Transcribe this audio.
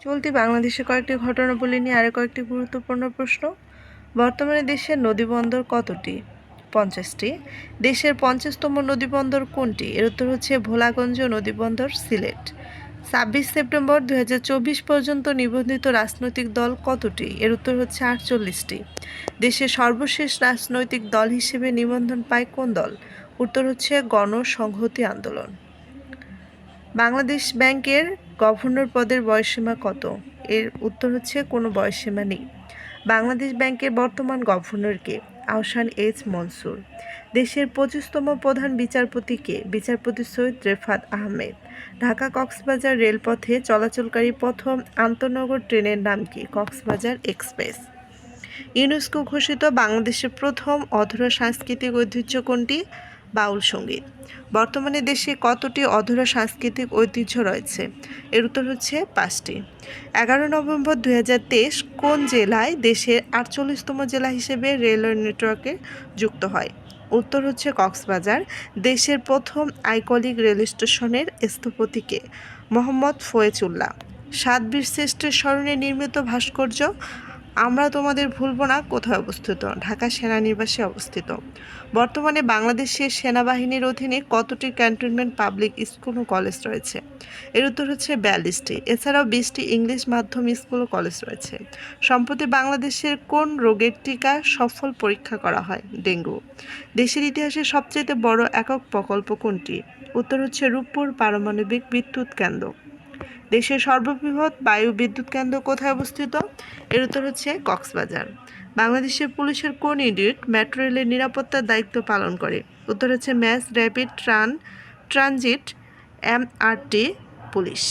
চলতি বাংলাদেশে কয়েকটি ঘটনা ঘটনাবলী নিয়ে আরও কয়েকটি গুরুত্বপূর্ণ প্রশ্ন। বর্তমানে দেশের নদীবন্দর কতটি? পঞ্চাশটি। দেশের পঞ্চাশতম নদীবন্দর কোনটি? এর উত্তর হচ্ছে ভোলাগঞ্জ নদীবন্দর সিলেট। ছাব্বিশ সেপ্টেম্বর দু হাজার চব্বিশ পর্যন্ত নিবন্ধিত রাজনৈতিক দল কতটি? এর উত্তর হচ্ছে আটচল্লিশটি। দেশের সর্বশেষ রাজনৈতিক দল হিসেবে নিবন্ধন পায় কোন দল? উত্তর হচ্ছে গণসংহতি আন্দোলন। বাংলাদেশ ব্যাংকের গভর্নর পদের বয়সসীমা কত? এর উত্তর হচ্ছে কোনো বয়সসীমা নেই। বাংলাদেশ ব্যাংকের বর্তমান গভর্নরকে আহসান এইচ মনসুর। দেশের পঁচিশতম প্রধান বিচারপতিকে বিচারপতি সৈয়দ রেফাত আহমেদ। ঢাকা কক্সবাজার রেলপথে চলাচলকারী প্রথম আন্তনগর ট্রেনের নাম কি? কক্সবাজার এক্সপ্রেস। ইউনেস্কো ঘোষিত বাংলাদেশের প্রথম অধরা সাংস্কৃতিক ঐতিহ্য কোনটি? বাউল সংগীত। বর্তমানে দেশে কতটি অধরা সাংস্কৃতিক ঐতিহ্য রয়েছে? এর উত্তর হচ্ছে পাঁচটি। এগারো নভেম্বর দুই কোন জেলায় দেশের আটচল্লিশতম জেলা হিসেবে রেলওয়ে নেটওয়ার্কে যুক্ত হয়? উত্তর হচ্ছে কক্সবাজার, দেশের প্রথম আইকলিক রেল স্টেশনের স্থপতিকে মোহাম্মদ ফয়েজুল্লাহ। সাত বীর শ্রেষ্ঠের স্মরণে নির্মিত ভাস্কর্য আমরা তোমাদের ভুলব না, কোথায় অবস্থিত? ঢাকা সেনানিবাসে অবস্থিত। বর্তমানে বাংলাদেশের সেনাবাহিনীর অধীনে কতটি ক্যান্টনমেন্ট, পাবলিক স্কুল ও কলেজ রয়েছে? এর উত্তর হচ্ছে বিয়াল্লিশটি। এছাড়াও বিশটি ইংলিশ মাধ্যম স্কুল ও কলেজ রয়েছে। সম্প্রতি বাংলাদেশের কোন রোগের টিকা সফল পরীক্ষা করা হয়? ডেঙ্গু। দেশের ইতিহাসে সবচেয়ে বড় একক প্রকল্প কোনটি? উত্তর হচ্ছে রূপপুর পারমাণবিক বিদ্যুৎ কেন্দ্র। দেশের সর্ববৃহৎ বায়ু বিদ্যুৎ কেন্দ্র কোথায় অবস্থিত? এর উত্তর হচ্ছে কক্সবাজার। বাংলাদেশের পুলিশের কোন ইউনিট মেট্রো রেলের নিরাপত্তার দায়িত্ব পালন করে? উত্তর হচ্ছে mass rapid tran, transit, MRT police.